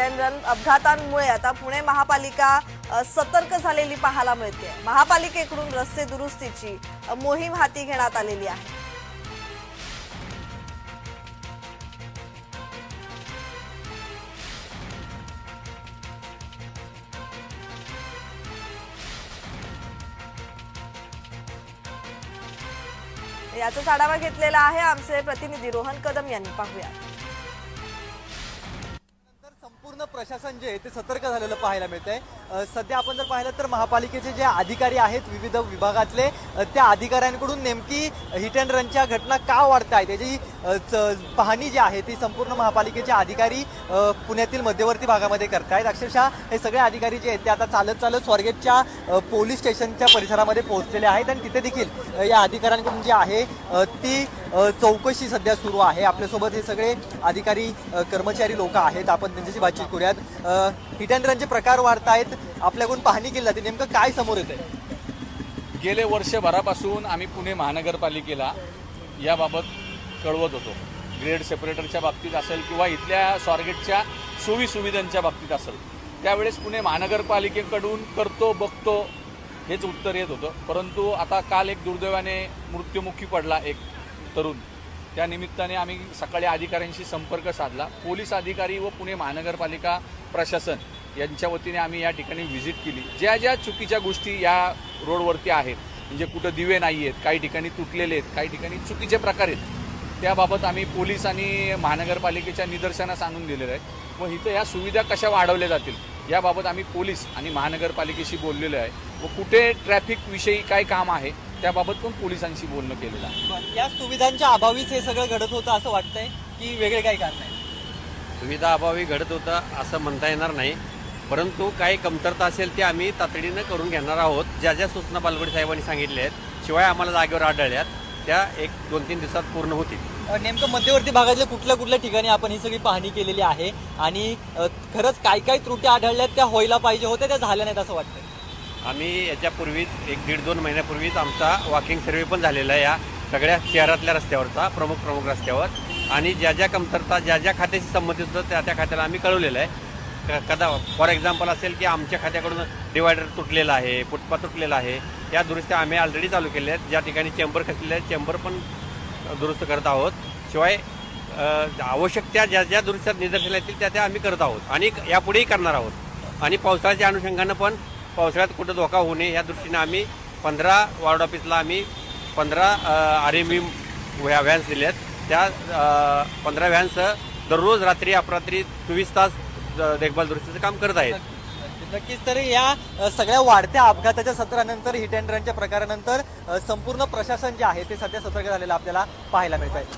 Hit अपघातांमुळे आता पुणे महापालिका सतर्क झालेली पाहायला मिळते. महापालिकेकडून रस्ते दुरुस्तीची मोहीम हाती घेण्यात आलेली आहे. याचा आढावा घेतलेला आहे आमचे प्रतिनिधी रोहन कदम यांनी. पाहूया प्रशासन जे आहे ते सतर्क झालेलं पाहायला मिळतंय. आहे सध्या आपण जर पाहिलं तर महापालिकेचे जे अधिकारी आहेत विविध विभागातले त्या अधिकाऱ्यांकडून नेमकी हिट अँड रनच्या घटना का वाढत आहेत? त्याची च- पाहणी जी आहे ती संपूर्ण महापालिकेचे अधिकारी पुण्यातील मध्यवर्ती भागामध्ये करतायत. अक्षरशः हे सगळे अधिकारी जे आहेत ते आता चालत चालत स्वारगेटच्या पोलीस स्टेशनच्या परिसरामध्ये पोहोचलेले आहेत आणि तिथे देखील या अधिकाऱ्यांकडून जी आहे ती चौकशी सध्या सुरू आहे. आपल्यासोबत हे सगळे अधिकारी कर्मचारी लोक आहेत. आपण त्यांच्याशी बातचीत करूयात. हिट अँड रनचे प्रकार वाढत आहेत आपल्याकडून पाहणी केली जाते. नेमकं काय समोर येते आहे गेले वर्षभरापासून आम्ही पुणे महानगरपालिकेला याबाबत कळवत होतो. ग्रेड सेपरेटरच्या बाबतीत असेल किंवा इथल्या स्वारगेटच्या सोयी सुविधांच्या बाबतीत असेल. त्यावेळेस पुणे महानगरपालिकेकडून करतो बघतो हेच उत्तर येत होतं. परंतु आता काल एक दुर्दैवाने मृत्युमुखी पडला एक तरुण. त्या निमित्ताने आम्ही सकाळी अधिकाऱ्यांशी संपर्क साधला. पोलीस अधिकारी व पुणे महानगरपालिका प्रशासन यांच्या वतीने आम्ही या ठिकाणी व्हिजिट केली. ज्या ज्या चुकीच्या गोष्टी या रोडवरती आहेत म्हणजे कुठं दिवे नाही आहेत काही ठिकाणी तुटलेले आहेत काही ठिकाणी चुकीचे प्रकार आहेत त्याबाबत आम्ही पोलीस आणि महानगरपालिकेच्या निदर्शनास आणून दिलेलं आहे. व इथं या सुविधा कशा वाढवल्या जातील याबाबत आम्ही पोलीस आणि महानगरपालिकेशी बोललेलो आहे. व कुठे ट्रॅफिक विषयी काय काम आहे त्याबाबत पण पोलिसांशी बोलणं केलेलं आहे. या सुविधांच्या अभावीच हे सगळं घडत होतं असं वाटतंय की वेगळे काही कारण आहे? सुविधा अभावी घडत होतं असं म्हणता येणार नाही. परंतु काही कमतरता असेल ते आम्ही तातडीनं करून घेणार आहोत. ज्या ज्या सूचना बालगुडी साहेबांनी सांगितल्या आहेत शिवाय आम्हाला जागेवर आढळल्यात त्या एक दोन तीन दिवसात पूर्ण होतील. नेमकं मध्यवर्ती भागातल्या कुठल्या कुठल्या ठिकाणी आपण ही सगळी पाहणी केलेली आहे आणि खरंच काय काय त्रुटी आढळल्यात त्या व्हायला पाहिजे होत्या त्या झाल्या नाहीत असं वाटतंय. आम्ही याच्यापूर्वीच एक दीड दोन महिन्यापूर्वीच आमचा वॉकिंग सर्वे पण झालेला आहे या सगळ्या शहरातल्या रस्त्यावरचा प्रमुख प्रमुख रस्त्यावर. आणि ज्या ज्या कमतरता ज्या ज्या खात्याशी संबंधित होतं त्या त्या खात्याला आम्ही कळवलेलं आहे. कदा फॉर एक्झाम्पल असेल की आमच्या खात्याकडून डिवायडर तुटलेला आहे फुटपाथ तुटलेला आहे या दुरुस्त्या आम्ही ऑलरेडी चालू केल्या आहेत. ज्या ठिकाणी चेंबर खचलेले आहेत चेंबर पण दुरुस्त करत आहोत. शिवाय आवश्यक त्या ज्या ज्या दुरुस्त्या निदर्शनाला येतील त्या त्या आम्ही करत आहोत. आणि यापुढेही करणार आहोत. आणि पावसाळ्याच्या अनुषंगानं पण पावसाळ्यात कुठं धोका होऊ नये या दृष्टीनं आम्ही पंधरा वार्ड ऑफिसला आम्ही पंधरा आर एम ई व्हॅन्स दिल्या आहेत त्या पंधरा व्हॅन्स दररोज रात्री अपरात्री चोवीस तास देखभाल दुरुस्तीचं काम करत आहेत. नक्कीच तर या सगळ्या वाढत्या अपघाताच्या सत्रानंतर हिट अँड रनच्या प्रकारानंतर संपूर्ण प्रशासन जे आहे ते सध्या सतर्क झालेलं आपल्याला पाहायला मिळत आहे